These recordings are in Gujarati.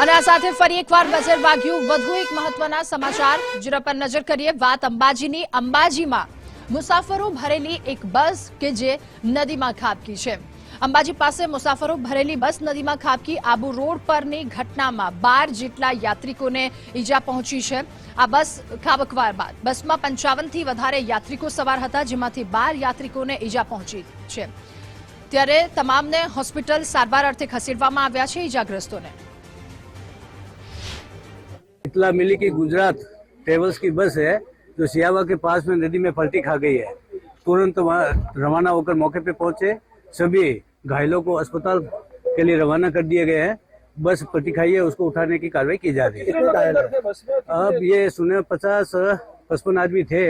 અને આ સાથે ફરી એકવાર નજર વાગ્યું વધુ એક મહત્વના સમાચાર. જેના પર નજર કરીએ. વાત અંબાજીની. અંબાજીમાં મુસાફરો ભરેલી એક બસ કે જે નદીમાં ખાબકી છે. અંબાજી પાસે મુસાફરો ભરેલી બસ નદીમાં ખાબકી. આબુ રોડ પરની ઘટનામાં બાર જેટલા યાત્રિકોને ઈજા પહોંચી છે. આ બસ ખાબકવા બાદ. બસમાં પંચાવનથી વધારે યાત્રિકો સવાર હતા, જેમાંથી બાર યાત્રિકોને ઈજા પહોંચી છે. ત્યારે તમામને હોસ્પિટલ સારવાર અર્થે ખસેડવામાં આવ્યા છે ઈજાગ્રસ્તોને. इतला मिली कि गुजरात ट्रेवल्स की बस है जो सियावा के पास में नदी में पलटी खा गई है। तुरंत वहाँ रवाना होकर मौके पे पहुँचे। सभी घायलों को अस्पताल के लिए रवाना कर दिए गए हैं। बस पलटी खाई है उसको उठाने की कार्रवाई की जा रही है। अब ये सुने पचास पचपन आदमी थे।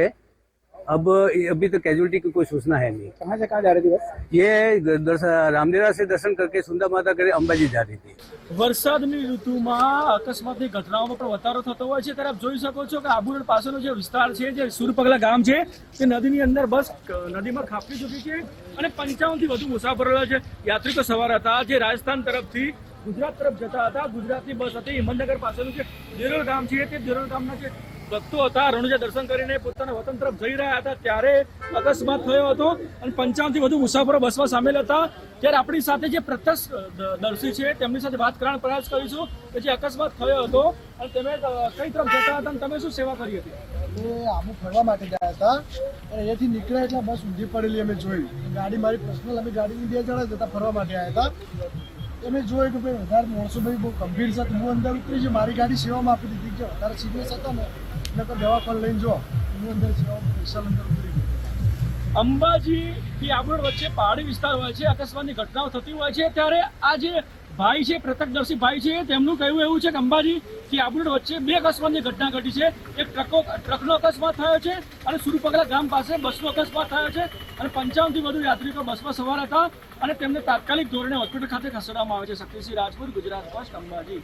अब अभी तो कैजुअलिटी की कोई सूचना है नहीं कहाँ से कहाँ जा रही थी बस ये दर्शन रामदेरा से दर्शन करके सुंदर माता करे अंबाजी जा रही थी વરસાદની ઋતુમાં અકસ્માતની ઘટનાઓમાં પણ વધારો થતો હોય છે ત્યારે આપ જોઈ શકો છો કે આબુ રોડ પાસેનો જે વિસ્તાર છે જે સુરપગલા ગામ છે તે નદીની અંદર બસ ક- નદીમાં ખાપકી ચૂકી છે અને પંચાવનથી વધુ મુસાફરો રહ્યા છે યાત્રિકો સવાર હતા જે રાજસ્થાન તરફથી ગુજરાત તરફ જતા હતા ગુજરાતની બસ હતી હિંમતનગર પાસેનું જે દેરોલ ગામ છે તે દેરોલ ગામના જે ભક્તો હતા રણુજા દર્શન કરીને પોતાના વતન તરફ જઈ રહ્યા હતા. ત્યારે અકસ્માત થયો હતો અને પંચાવનથી વધુ મુસાફરો બસમાં સામેલ હતા. ત્યારે આપણી સાથે જે પ્રત્યક્ષ દર્શી છે, તેમની સાથે વાત કરવાનો પ્રયાસ કરીશું કે જે અકસ્માત થયો હતો અને તમે કઈ તરફ જતા હતા અને તમે શું સેવા કરી હતી? એ આબુ ફરવા માટે ગયા હતા અને અહીંયાથી નીકળ્યા એટલે બસ ઊંધી પડેલી અમે જોઈ. ગાડી મારી પર્સનલ અમે ગાડીની બે જણા જતા ફરવા માટે આવ્યા હતા. અમે જોયું કે ભાઈ વધારે માણસો ભાઈ બહુ ગંભીર છે. તો હું અંદર ઉતરી છે મારી ગાડી સેવામાં આપી દીધી. કે વધારે સિરિયસ હતા ને એટલે તો દવાખાને લઈને જો, હું અંદર સેવામાં સ્પેશિયલ અંદર ઉતરી અંબાજી થી આબરોડ વચ્ચે પહાડી વિસ્તાર હોય છે, અકસ્માતની ઘટનાઓ થતી હોય છે, ત્યારે આ જે ભાઈ છે, પ્રતકદર્શી ભાઈ છે, તેમનું કહેવું એવું છે કે અંબાજી થી આબરોડ વચ્ચે બે અકસ્માતની ઘટના ઘટી છે. એક ટ્રકો, ટ્રકનો અકસ્માત થયો છે અને સુરપગલા ગામ પાસે બસનો અકસ્માત થયો છે અને પંચાવનથી વધુ યાત્રિકો બસમાં સવાર હતા અને તેમને તાત્કાલિક ધોરણે હોસ્પિટલ ખાતે ખસેડવામાં આવે છે. શક્તિસિંહ રાજપૂત, ગુજરાત ફર્સ્ટ અંબાજી.